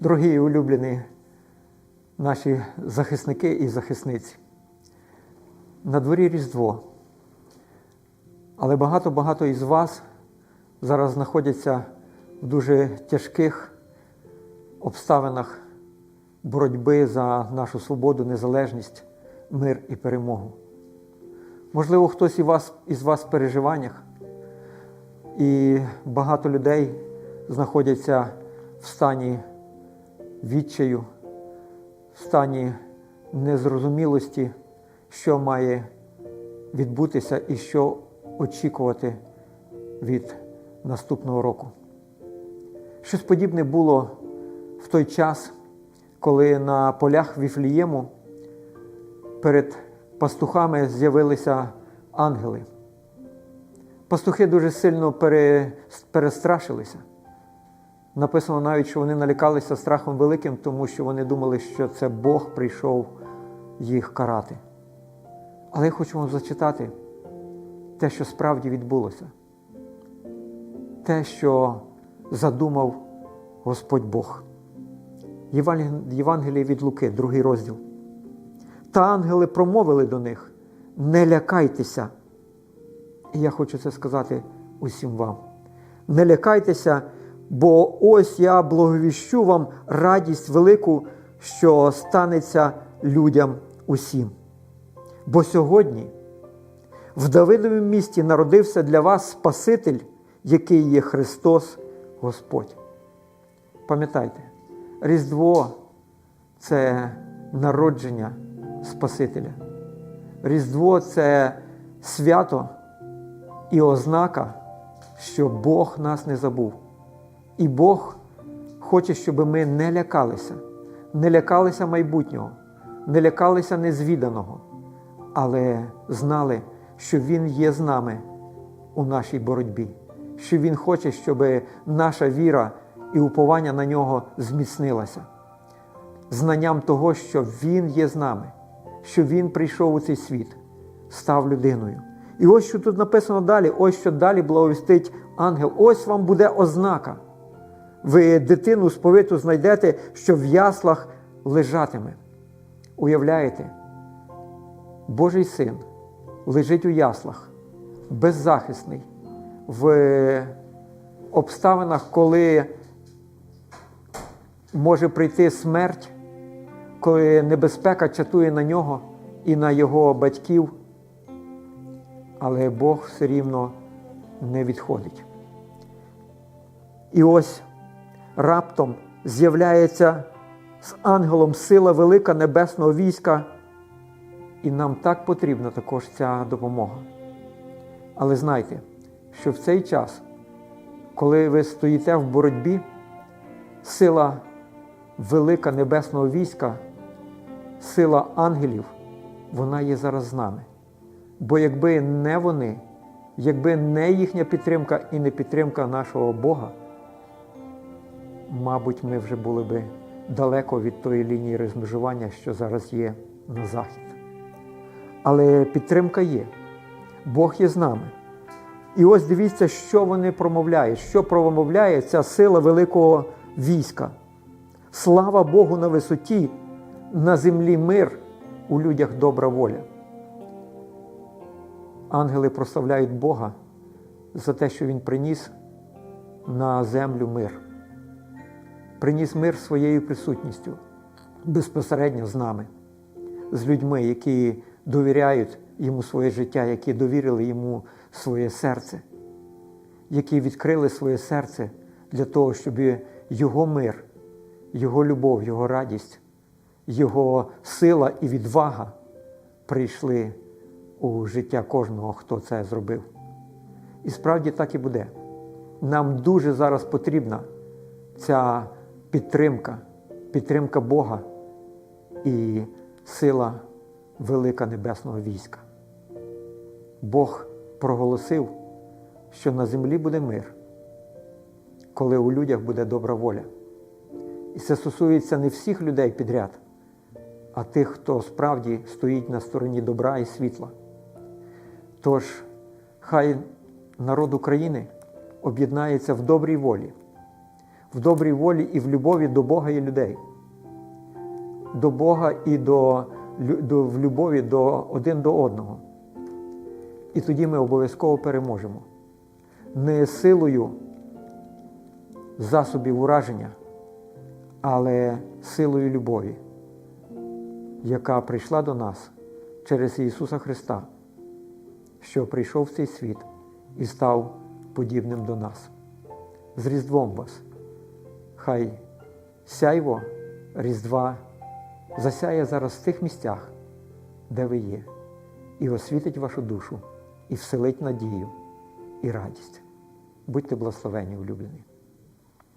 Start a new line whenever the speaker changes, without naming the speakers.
Дорогі улюблені наші захисники і захисниці, на дворі Різдво. Але багато-багато із вас зараз знаходяться в дуже тяжких обставинах боротьби за нашу свободу, незалежність, мир і перемогу. Можливо, хтось із вас в переживаннях, і багато людей знаходяться в стані відчаю, в стані незрозумілості, що має відбутися і що очікувати від наступного року. Щось подібне було в той час, коли на полях Віфлієму перед пастухами з'явилися ангели. Пастухи дуже сильно перестрашилися. Написано навіть, що вони налякалися страхом великим, тому що вони думали, що це Бог прийшов їх карати. Але я хочу вам зачитати те, що справді відбулося, те, що задумав Господь Бог. Євангеліє від Луки, другий розділ. Та ангели промовили до них: не лякайтеся. І я хочу це сказати усім вам. Не лякайтеся, бо ось я благовіщу вам радість велику, що станеться людям усім. Бо сьогодні в Давидовому місті народився для вас Спаситель, який є Христос Господь. Пам'ятайте, Різдво це народження Спасителя. Різдво це свято і ознака, що Бог нас не забув. І Бог хоче, щоб ми не лякалися, не лякалися майбутнього, не лякалися незвіданого, але знали, що Він є з нами у нашій боротьбі, що Він хоче, щоб наша віра і уповання на нього зміцнилася. Знанням того, що Він є з нами, що Він прийшов у цей світ, став людиною. І ось що тут написано далі, ось що далі благовістить ангел. Ось вам буде ознака. Ви дитину сповиту знайдете, що в яслах лежатиме. Уявляєте, Божий син лежить у яслах, беззахисний, в обставинах, коли може прийти смерть, коли небезпека чатує на нього і на його батьків, але Бог все рівно не відходить. І ось раптом з'являється з ангелом сила велика небесного війська, і нам так потрібна також ця допомога. Але знайте, що в цей час, коли ви стоїте в боротьбі, сила велика небесного війська, сила ангелів, вона є зараз з нами. Бо якби не вони, якби не їхня підтримка і не підтримка нашого Бога, мабуть, ми вже були би далеко від тої лінії розмежування, що зараз є на захід. Але підтримка є, Бог є з нами. І ось дивіться, що вони промовляють, що промовляє ця сила великого війська. Слава Богу на висоті, на землі мир, у людях добра воля. Ангели прославляють Бога за те, що Він приніс на землю мир. Приніс мир своєю присутністю безпосередньо з нами, з людьми, які довіряють йому своє життя, які довірили йому своє серце, які відкрили своє серце для того, щоб його мир, його любов, його радість, його сила і відвага прийшли у життя кожного, хто це зробив. І справді так і буде. Нам дуже зараз потрібна ця підтримка, підтримка Бога і сила велика небесного війська. Бог проголосив, що на землі буде мир, коли у людях буде добра воля. І це стосується не всіх людей підряд, а тих, хто справді стоїть на стороні добра і світла. Тож, хай народ України об'єднається в добрій волі, в добрій волі і в любові до Бога і людей. До Бога і до, до, в любові до, один до одного. І тоді ми обов'язково переможемо. Не силою засобів ураження, але силою любові, яка прийшла до нас через Ісуса Христа, що прийшов в цей світ і став подібним до нас. З Різдвом вас! Хай сяйво Різдва засяє зараз в тих місцях, де ви є, і освітить вашу душу, і вселить надію і радість. Будьте благословені, улюблені.